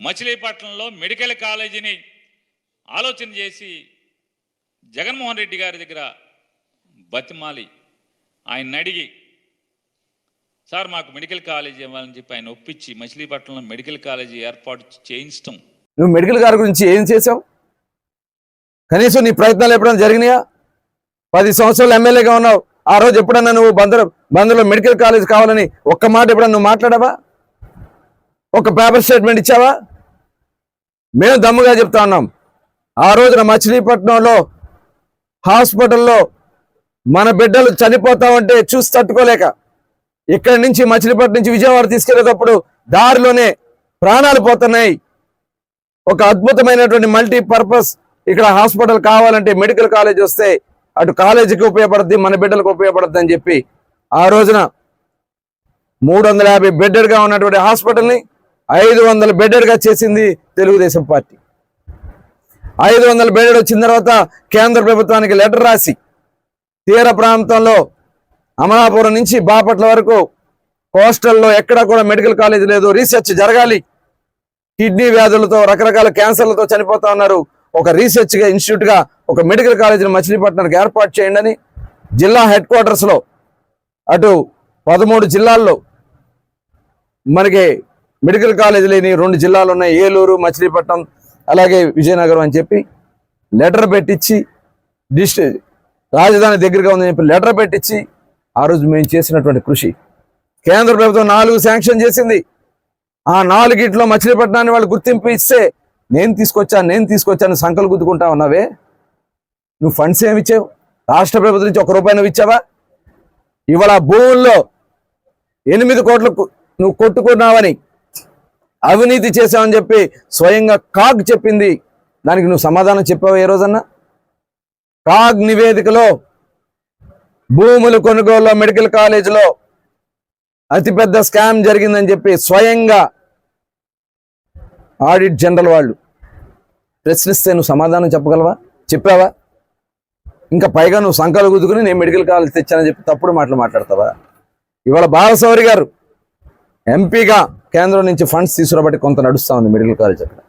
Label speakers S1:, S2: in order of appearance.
S1: మచిలీపట్నంలో మెడికల్ కాలేజీని ఆలోచన చేసి జగన్మోహన్ రెడ్డి గారి దగ్గర బతిమాలి. ఆయన అడిగి సార్ మాకు మెడికల్ కాలేజీ ఇవ్వాలని చెప్పి ఆయన ఒప్పించి మచిలీపట్నంలో మెడికల్ కాలేజీ ఏర్పాటు చేయించటం.
S2: నువ్వు మెడికల్ గారి గురించి ఏం చేసావు కనీసం నీ ప్రయత్నాలు ఎప్పుడైనా జరిగినాయా? పది సంవత్సరాలు ఎమ్మెల్యేగా ఉన్నావు. ఆ రోజు ఎప్పుడన్నా నువ్వు బందరు బందరులో మెడికల్ కాలేజ్ కావాలని ఒక్క మాట ఎప్పుడన్నా నువ్వు మాట్లాడావా? ఒక పేపర్ స్టేట్మెంట్ ఇచ్చావా? మేము దమ్ముగా చెప్తా ఉన్నాం. ఆ రోజున మచిలీపట్నంలో హాస్పిటల్లో మన బిడ్డలు చనిపోతా ఉంటే చూసి తట్టుకోలేక ఇక్కడి నుంచి మచిలీపట్నం నుంచి విజయవాడ తీసుకెళ్ళేటప్పుడు దారిలోనే ప్రాణాలు పోతున్నాయి. ఒక అద్భుతమైనటువంటి మల్టీ పర్పస్ ఇక్కడ హాస్పిటల్ కావాలంటే మెడికల్ కాలేజ్ వస్తే అటు కాలేజీకి ఉపయోగపడుద్ది మన బిడ్డలకు ఉపయోగపడుద్ది అని చెప్పి ఆ రోజున మూడు వందల యాభై బెడ్డెడ్గా ఉన్నటువంటి హాస్పిటల్ని ఐదు వందల బెడ్డెడ్గా చేసింది తెలుగుదేశం పార్టీ. ఐదు వందల బెడ్డెడ్ వచ్చిన తర్వాత కేంద్ర ప్రభుత్వానికి లెటర్ రాసి తీర ప్రాంతంలో అమలాపురం నుంచి బాపట్ల వరకు కోస్టల్లో ఎక్కడా కూడా మెడికల్ కాలేజ్ లేదు రీసెర్చ్ జరగాలి. కిడ్నీ వ్యాధులతో రకరకాల క్యాన్సర్లతో చనిపోతా ఉన్నారు. ఒక రీసెర్చ్గా ఇన్స్టిట్యూట్గా ఒక మెడికల్ కాలేజీని మచిలీపట్నానికి ఏర్పాటు చేయండి అని జిల్లా హెడ్ క్వార్టర్స్లో అటు పదమూడు జిల్లాల్లో మనకి మెడికల్ కాలేజ్ లేని రెండు జిల్లాలు ఉన్నాయి. ఏలూరు మచిలీపట్నం అలాగే విజయనగరం అని చెప్పి లెటర్ పెట్టించి డిస్ట్రిక్ట్ రాజధాని దగ్గరగా ఉందని చెప్పి లెటర్ పెట్టించి ఆ రోజు మేము చేసినటువంటి కృషి. కేంద్ర ప్రభుత్వం నాలుగు శాంక్షన్ చేసింది. ఆ నాలుగిట్లో మచిలీపట్నాన్ని వాళ్ళు గుర్తింపు ఇస్తే నేను తీసుకొచ్చాను నేను తీసుకొచ్చాను సంకలు గుద్దుకుంటా ఉన్నావే. నువ్వు ఫండ్స్ ఏమి ఇచ్చావు? రాష్ట్ర ప్రభుత్వం నుంచి ఒక రూపాయి నువ్వు ఇచ్చావా? ఇవాళ భూముల్లో ఎనిమిది కోట్లకు నువ్వు కొట్టుకున్నావని అవినీతి చేశావని చెప్పి స్వయంగా కాగ్ చెప్పింది. దానికి నువ్వు సమాధానం చెప్పావు ఏ రోజన్నా? కాగ్ నివేదికలో భూములు కొనుగోలులో మెడికల్ కాలేజీలో అతిపెద్ద స్కామ్ జరిగిందని చెప్పి స్వయంగా ఆడిట్ జనరల్ వాళ్ళు ప్రశ్నిస్తే నువ్వు సమాధానం చెప్పగలవా? చెప్పావా? ఇంకా పైగా నువ్వు సంకలు గుద్దుకుని నేను మెడికల్ కాలేజ్ తెచ్చానని చెప్పి తప్పుడు మాటలు మాట్లాడతావా? ఇవాళ బాలసౌరి గారు ఎంపీగా కేంద్రం నుంచి ఫండ్స్ తీసుకురాబట్టి కొంత నడుస్తూ ఉంది మెడికల్ కాలేజ్ అక్కడ.